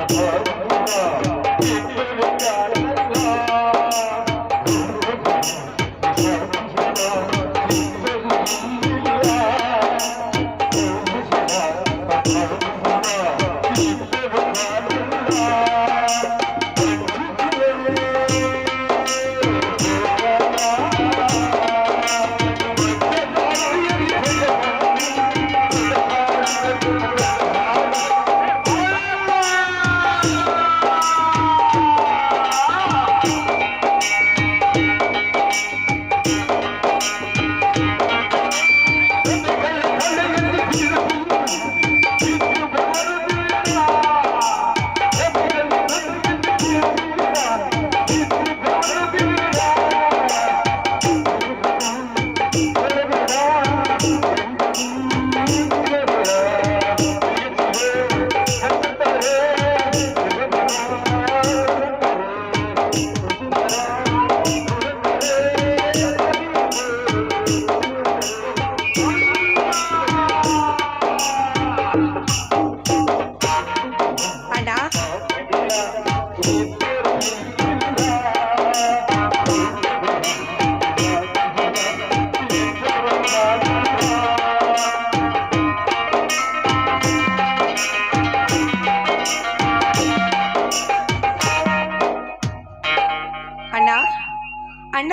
ಅಣ್ಣ ಅಣ್ಣ ಅಣ್ಣ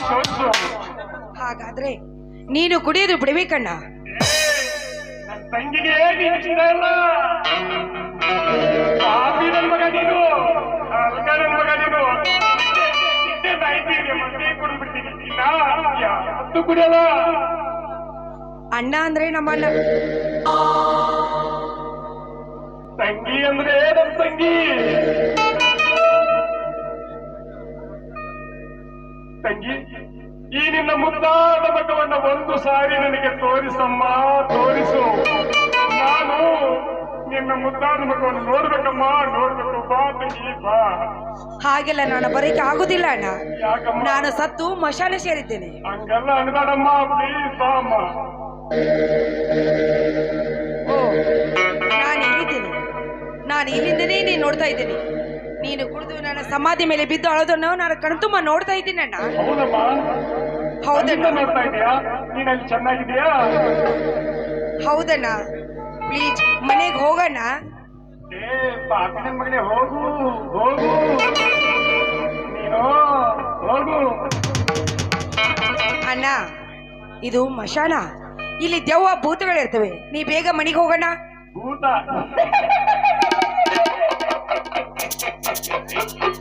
ತೋರ್ಸು. ಹಾಗಾದ್ರೆ ನೀನು ಕುಡಿಯೋದು ಬಿಡಬೇಕಣ್ಣ ನನ್ನ ತಂಗಿಗೆ ನೀನ್ ಇಷ್ಟ ಇಲ್ಲ ಪಾಪಿ ನನ್ ಮಗ ನೀನು. ಅಲ್ಕ ನನ್. ಮಗ ನೀನು ಇಷ್ಟೇ ಸಾಯ್ತೀನಿ ಮತ್ತೆ ಕುಡಿದ್ಬಿಡ್ತೀನಿ ಇನ್ನ ಯಾವತ್ತೂ ಕುಡಿಯಲ್ಲ. ಅಣ್ಣ ಅಂದ್ರೆ ನಮ್ಮ ಅಣ್ಣ. ತಂಗಿ ಅಂದ್ರೆ ನಮ್ಮ ತಂಗಿ. ತಂಗಿ ಈ ನಿನ್ನ ಮುದ್ದಾದ ಮಠವನ್ನು ಒಂದು ಸಾರಿ ನನಗೆ ತೋರಿಸಮ್ಮ ತೋರಿಸು. ನಾನು ನಿನ್ನ ಮುದ್ದಾದ ಮಠವನ್ನು ನೋಡ್ಬೇಕಮ್ಮ ನೋಡ್ಬೇಕು ಬಾ ತಂಗಿ ಬಾ. ಹಾಗೆಲ್ಲ ನಾನು ಬರೋಕೆ ಆಗುದಿಲ್ಲ ಅಣ್ಣ. ನಾನು ಸತ್ತು ಮಶಾಲೆ ಸೇರಿದ್ದೇನೆ. ಹಂಗೆಲ್ಲ ಅನ್ಬೇಡಮ್ಮ ಪ್ಲೀಸ್ ಬಾ ಅಮ್ಮ ಓ ನಾನು ಇಲ್ಲಿದ್ದೀನಿ. ನಾನು ಇಲ್ಲಿಂದನೇ ನೀನು ನೋಡ್ತಾ ಇದ್ದೀನಿ. ನೀನು ಕುಡಿದು ನನ್ನ ಸಮಾಧಿ ಮೇಲೆ ಬಿದ್ದು ಅಳೋದನ್ನು ನಾನು ಕಣ್ತುಂಬ ನೋಡ್ತಾ ಇದ್ದೀನಿ ಅಣ್ಣ. ಹೌದಮ್ಮ. ಹೌದಣ್ಣ. ನೋಡ್ತಾ ಇದೀಯಾ. ನೀನ್ ಅಲ್ಲಿ ಚೆನ್ನಾಗಿದೀಯಾ ಹೌದಣ್ಣ. ಪ್ಲೀಸ್ ಮನೆಗೆ ಹೋಗಣ್ಣ. ಏ ಪಾಪಿ ನನ್ ಮಗನೇ ಹೋಗು ಹೋಗು. ನೀನು ಹೋಗು. ಅಣ್ಣ ಇದು ಮಶಾನ. ಇಲ್ಲಿ ದೆವ್ವ ಭೂತಗಳಿರ್ತವೆ. ನೀ ಬೇಗ ಮನೆಗೆ ಹೋಗಣ್ಣ. ಭೂತ.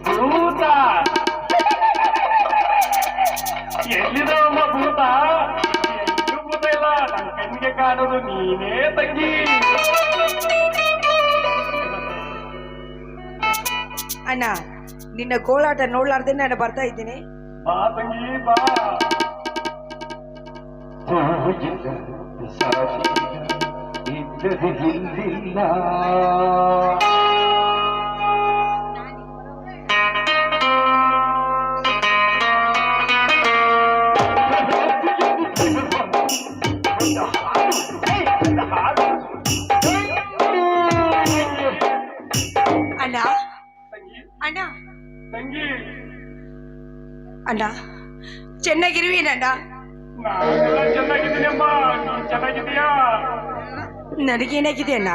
ಭೂತ. ಎಲ್ಲಿದವಮ್ಮ ಭೂತ ಎಲ್ಲೂ ಭೂತ? ಇಲ್ಲ ನನ್ ಕಣ್ಣಿಗೆ ಕಾಣೋದು ನೀನೇ ತಂಗಿ. ಅಣ್ಣ ನಿನ್ನ ಕೋಲಾಟ ನೋಡ್ಲಾರ್ದೆ ನಾನು ಬರ್ತಾ ಇದ್ದೀನಿ. ಬಾ ತಂಗಿ ಬಾ. ಅಣ್ಣ ಅಣ್ಣ. ಚೆನ್ನಾಗಿರುವೇನಣ್ಣ? ನನಗೇನಾಗಿದೆ ಅಣ್ಣ?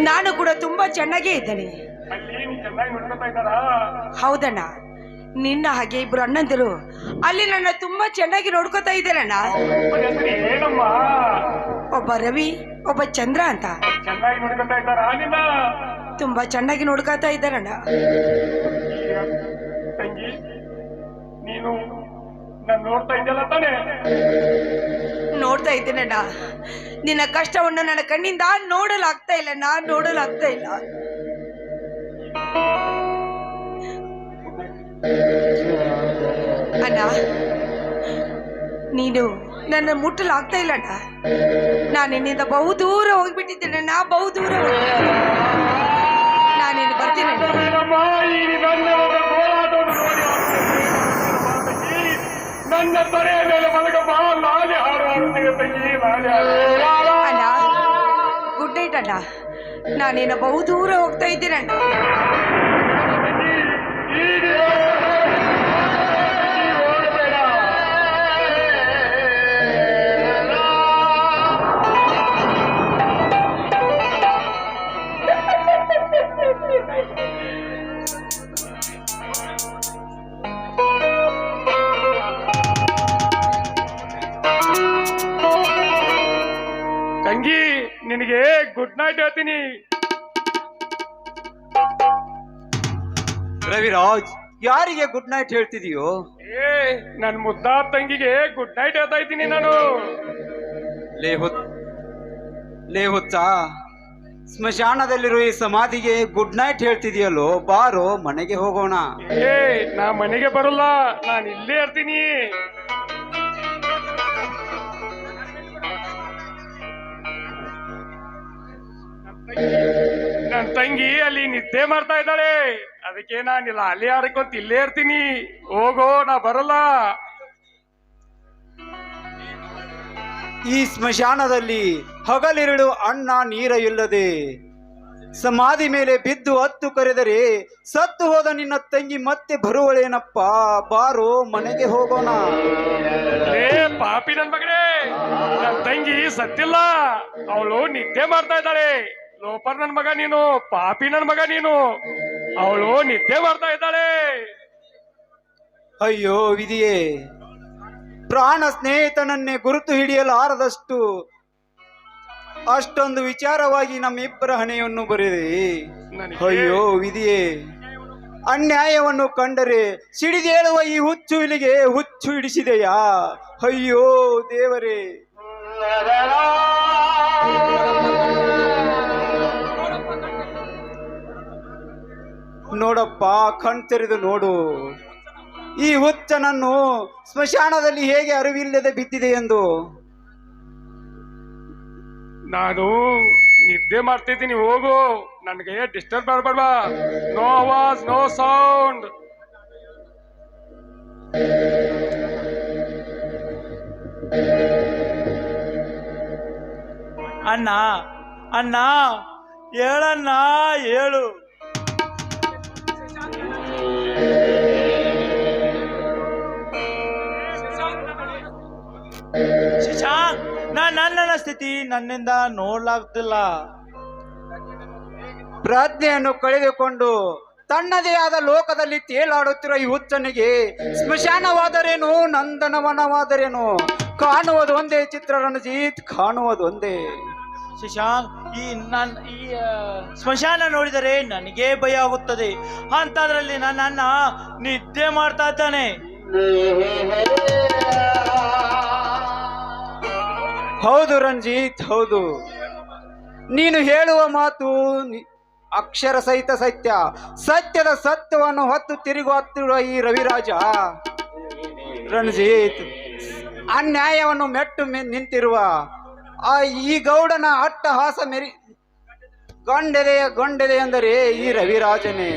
ನಾನು ಕೂಡ ತುಂಬಾ ಚೆನ್ನಾಗೇ ಇದ್ದೇನೆ. ಹೌದಣ್ಣ. ನಿನ್ನ ಹಾಗೆ ಇಬ್ರು ಅಣ್ಣಂದಿರು ಅಲ್ಲಿ ನನ್ನ ತುಂಬಾ ಚೆನ್ನಾಗಿ ನೋಡ್ಕೋತಾ ಇದ್ದಾರಣ್ಣ ಒಬ್ಬ ರವಿ ಒಬ್ಬ ಚಂದ್ರ ಅಂತ. ತುಂಬಾ ಚೆನ್ನಾಗಿ ನೋಡ್ಕೋತಾ ಇದ್ದಾರಣ್ಣ. ನೀನು ನಾನು ನೋಡ್ತಾ ಇದ್ದಲ್ಲ ತಾನೆ? ನೋಡ್ತಾ ನಿನ್ನ ಕಷ್ಟವನ್ನು ನನ್ನ ಕಣ್ಣಿಂದ ನೋಡಲಾಗ್ತಾ ಇಲ್ಲ ನಾನು ನೋಡಲಾಗ್ತಾ ಇಲ್ಲ. ಅಣ್ಣ, ನೀನು ನನ್ನ ಮುಟ್ಟಲಾಗ್ತಾ ಇಲ್ಲ ಅಣ್ಣ. ನಾನು ನಿನ್ನಿಂದ ಬಹು ದೂರ ಹೋಗ್ಬಿಟ್ಟಿದ್ದೇನೆ, ನಾ ಬಹು ದೂರ ಹೋಗ್ಬಿಟ್ಟಿದ್ದೇನೆ. ನನ್ನ ತೊರೆಯ ಮೇಲೆ ಮಲಗಮ್ಮ ಲಾಲಿ ಹಾಡು ಹಾಡುತ್ತೀಯ ತಂಗಿ, ಲಾಲಿ ಅಣ್ಣ ಗುಡ್ ನೈಟ್ ಅಣ್ಣ. ನಾನೇನ ಬಹು ದೂರ ಹೋಗ್ತಾ ಇದ್ದೀನಿ ಹೇಳ್ತೀನಿ. ರವಿರಾಜ್ ಯಾರಿಗೆ ಗುಡ್ ನೈಟ್ ಹೇಳ್ತಿದೀಯೋ? ಏ ನನ್ ಮುದ್ದಾ ತಂಗಿಗೆ ಗುಡ್ ನೈಟ್ ಹೇಳ್ತಾ ಇದ್ದೀನಿ ನಾನು. ಲೇ ಹುತ್ ಸ್ಮಶಾನದಲ್ಲಿರುವ ಸ್ಮಶಾನದಲ್ಲಿರೋ ಈ ಸಮಾಧಿಗೆ ಗುಡ್ ನೈಟ್ ಹೇಳ್ತಿದೀಯಲ್ಲೋ? ಬಾರೋ ಮನೆಗೆ ಹೋಗೋಣ. ಏ ನಾ ಮನೆಗೆ ಬರಲ್ಲ ನಾನು ಇಲ್ಲೇ ಇರ್ತೀನಿ. ನನ್ ತಂಗಿ ಅಲ್ಲಿ ನಿದ್ದೆ ಮಾಡ್ತಾ ಇದ್ದಾಳೆ. ಅದಕ್ಕೆ ನಾನಿಲ್ಲ ಅಲ್ಲಿ ಆಡ್ಕೊಂತ ಇಲ್ಲೇ ಇರ್ತೀನಿ. ಹೋಗೋ ನಾ ಬರಲ್ಲ. ಈ ಸ್ಮಶಾನದಲ್ಲಿ ಹಗಲಿರುಳು ಅಣ್ಣ ನೀರ ಇಲ್ಲದೆ ಸಮಾಧಿ ಮೇಲೆ ಬಿದ್ದು ಹತ್ತು ಕರೆದರೆ ಸತ್ತು ಹೋದ ನಿನ್ನ ತಂಗಿ ಮತ್ತೆ ಬರುವಳೇನಪ್ಪ? ಬಾರೋ ಮನೆಗೆ ಹೋಗೋಣ. ಏ ಪಾಪಿ ನನ್ ಮಗನೇ ನನ್ ತಂಗಿ ಸತ್ತಿಲ್ಲ. ಅವಳು ನಿದ್ದೆ ಮಾಡ್ತಾ ಇದ್ದಾಳೆ. ಲೋಪರ್ ನನ್ ಮಗ ನೀನು ಪಾಪಿ ನನ್ ಮಗ ನೀನು. ಅವಳು ನಿದ್ದೆ ಬರ್ತಾ ಇದ್ದಾಳೆ. ಅಯ್ಯೋ ವಿಧಿಯೇ ಪ್ರಾಣ ಸ್ನೇಹಿತನನ್ನೇ ಗುರುತು ಹಿಡಿಯಲಾರದಷ್ಟು ಅಷ್ಟೊಂದು ವಿಚಾರವಾಗಿ ನಮ್ಮಿಬ್ಬರ ಹಣೆಯನ್ನು ಬರೆದೆ. ನನಗೆ- ಅಯ್ಯೋ ವಿಧಿಯೇ ಅನ್ಯಾಯವನ್ನು ಕಂಡರೆ ಸಿಡಿದೇಳುವ ಈ ಹುಚ್ಚು ಇಲಿಗೆ ಹುಚ್ಚು ಹಿಡಿಸಿದೆಯಾ? ಅಯ್ಯೋ ದೇವರೇ. ನೋಡಪ್ಪ ಕಣ್ ತೆರೆದು ನೋಡು. ಈ ಹುಚ್ಚನನ್ನು ಸ್ಮಶಾನದಲ್ಲಿ ಹೇಗೆ ಅರಿವಿಲ್ಲದೆ ಬಿದ್ದಿದೆ ಎಂದು? ನಾನು ನಿದ್ದೆ ಮಾಡ್ತಿದ್ದೀನಿ ಹೋಗು. ನನಗೆ ಡಿಸ್ಟರ್ಬ್ ಮಾಡಬೇಡ ನೋ ವಾಸ್ ನೋ ಸೌಂಡ್ ಅಣ್ಣ ಅಣ್ಣ ಹೇಳಣ್ಣ ಹೇಳು. ಸ್ಥಿತಿ ನನ್ನಿಂದ ನೋಡ್ಲಾಗ್ತಿಲ್ಲ. ಪ್ರಜ್ಞೆಯನ್ನು ಕಳೆದುಕೊಂಡು ತನ್ನದೇ ಆದ ಲೋಕದಲ್ಲಿ ತೇಲಾಡುತ್ತಿರುವ ಈ ಹುಚ್ಚನಿಗೆ ಸ್ಮಶಾನವಾದರೇನು ನಂದನವನವಾದರೇನು? ಕಾಣುವುದು ಒಂದೇ ಚಿತ್ರ ರಣಜಿತ್ ಕಾಣುವುದು ಒಂದೇ. ಶಶಾಂಕ್ ಈ ನನ್ ಈ ಸ್ಮಶಾನ ನೋಡಿದರೆ ನನಗೆ ಭಯ ಆಗುತ್ತದೆ. ಅಂತದ್ರಲ್ಲಿ ನನ್ನ ಅಣ್ಣ ನಿದ್ದೆ ಮಾಡ್ತಾ ಇದ್ದಾನೆ. ಹೌದು ರಂಜಿತ್ ಹೌದು. ನೀನು ಹೇಳುವ ಮಾತು ಅಕ್ಷರ ಸಹಿತ ಸತ್ಯ. ಸತ್ಯದ ಸತ್ಯವನ್ನು ಹೊತ್ತು ತಿರುಗುತ್ತಿರುವ ಈ ರವಿರಾಜ ರಣಜಿತ್ ಅನ್ಯಾಯವನ್ನು ಮೆಟ್ಟು ನಿಂತಿರುವ ಆ ಈ ಗೌಡನ ಅಟ್ಟಹಾಸ ಮೆರಿ ಗೊಂಡೆದೆಯ ಗೊಂಡೆದೆ ಎಂದರೆ ಈ ರವಿರಾಜನೇ.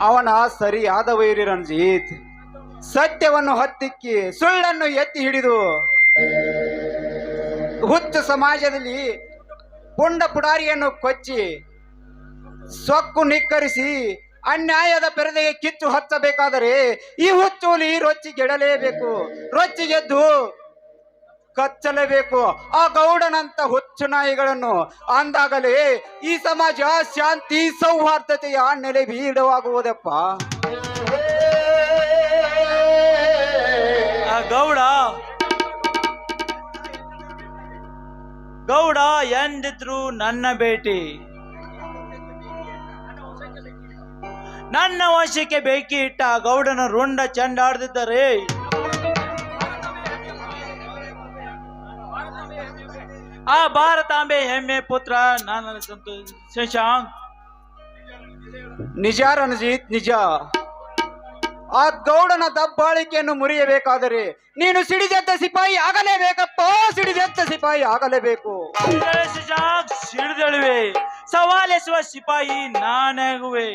ಅವನ ಸರಿಯಾದ ವೈರಿ ರಂಜಿತ್ ಸತ್ಯವನ್ನು ಹತ್ತಿಕ್ಕಿ ಸುಳ್ಳನ್ನು ಎತ್ತಿ ಹಿಡಿದು ಹುಚ್ಚು ಸಮಾಜದಲ್ಲಿ ಪುಂಡ ಪುಡಾರಿಯನ್ನು ಕೊಚ್ಚಿ ಸೊಕ್ಕು ನಿಕ್ಕರಿಸಿ ಅನ್ಯಾಯದ ಪೆರದೆಗೆ ಕಿಚ್ಚು ಹಚ್ಚಬೇಕಾದರೆ ಈ ಹುಚ್ಚುಲಿ ರೊಚ್ಚಿ ಗೆದ್ದು ಕಚ್ಚಲೇಬೇಕು. ಆ ಗೌಡನಂತ ಹುಚ್ಚು ನಾಯಿಗಳನ್ನು ಅಂದಾಗಲೇ ಈ ಸಮಾಜ ಶಾಂತಿ ಸೌಹಾರ್ದತೆಯ ನೆಲೆ ಬೀಡವಾಗುವುದಪ್ಪ. ಗೌಡ. ಗೌಡ ಎಂದಿದ್ರು ನನ್ನ ಭೇಟಿ. ನನ್ನ ವಶಕ್ಕೆ ಬೆಂಕಿ ಇಟ್ಟ ಗೌಡನ ರುಂಡ ಚೆಂಡಾಡ್ದಿದ್ದರೆ. ಆ ಭಾರತಾಂಬೆ ಹೆಮ್ಮೆ ಪುತ್ರ ನಾನು ಶಶಾಂಕ್. ನಿಜ ರಣಜಿತ್, ನಿಜ. ಆ ಗೌಡನ ದಬ್ಬಾಳಿಕೆಯನ್ನು ಮುರಿಯಬೇಕಾದರೆ ನೀನು ಸಿಡಿದೆದ್ದ ಸಿಪಾಯಿ ಆಗಲೇಬೇಕಪ್ಪ ಸಿಡಿದೆತ್ತ ಸಿಪಾಯಿ ಆಗಲೇಬೇಕು. ಸಿಡಿದಳುವೆ ಸವಾಲೆಸುವ ಸಿಪಾಯಿ ನಾನಾಗುವೆ.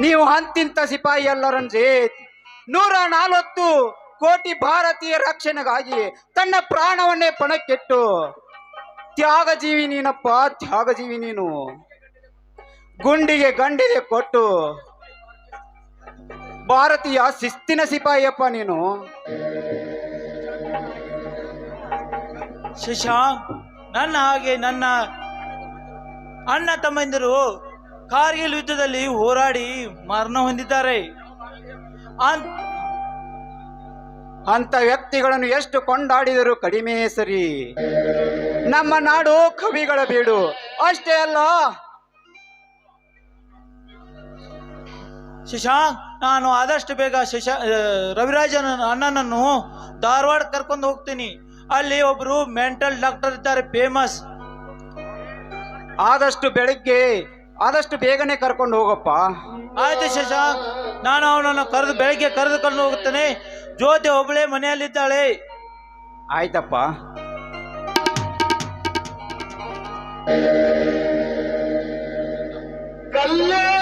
ನೀವು ಅಂತಿಂತ ಸಿಪಾಯಿ ಅಲ್ಲ ರಂಜಿತ್ ನೂರ ನಲವತ್ತು ಕೋಟಿ ಭಾರತೀಯ ರಕ್ಷಣೆಗಾಗಿ ತನ್ನ ಪ್ರಾಣವನ್ನೇ ಪಣಕ್ಕಿಟ್ಟು ತ್ಯಾಗಜೀವಿ ನೀನಪ್ಪ ತ್ಯಾಗಜೀವಿ ನೀನು. ಗುಂಡಿಗೆ ಗಂಡಿಗೆ ಕೊಟ್ಟು. ಭಾರತೀಯ ಶಿಸ್ತಿನ ಸಿಪಾಯಿಯಪ್ಪ ನೀನು. ಶಶಾಂಕ್ ನನ್ನ ಹಾಗೆ ನನ್ನ ಅಣ್ಣ ತಮ್ಮಂದಿರು ಕಾರ್ಗಿಲ್ ಯುದ್ಧದಲ್ಲಿ ಹೋರಾಡಿ ಮರಣ ಹೊಂದಿದ್ದಾರೆ. ಅಂತ ವ್ಯಕ್ತಿಗಳನ್ನು ಎಷ್ಟು ಕೊಂಡಾಡಿದರೂ ಕಡಿಮೆ ಸರಿ ನಮ್ಮ ನಾಡು ಕವಿಗಳ ಬೀಡು. ಅಷ್ಟೇ ಅಲ್ಲ ಶಶಾಂಕ್ ನಾನು ಆದಷ್ಟು ಬೇಗ ಶಶಾ ರವಿರಾಜನ ಅಣ್ಣನನ್ನು ಧಾರವಾಡ ಕರ್ಕೊಂಡು ಹೋಗ್ತೀನಿ. ಅಲ್ಲಿ ಒಬ್ರು ಮೆಂಟಲ್ ಡಾಕ್ಟರ್ ಇದ್ದಾರೆ ಫೇಮಸ್. ಆದಷ್ಟು ಬೆಳಿಗ್ಗೆ ಆದಷ್ಟು ಬೇಗನೆ ಕರ್ಕೊಂಡು ಹೋಗಪ್ಪ. ಆಯ್ತು ಶಶಾಂಕ್ ನಾನು ಅವನನ್ನು ಕರೆದು ಬೆಳಗ್ಗೆ ಕರೆದುಕೊಂಡು ಹೋಗುತ್ತೇನೆ ಜ್ಯೋತಿ ಒಬ್ಬಳೇ ಮನೆಯಲ್ಲಿದ್ದಾಳೆ. ಆಯ್ತಪ್ಪ. ಕಲ್ಯಾಣ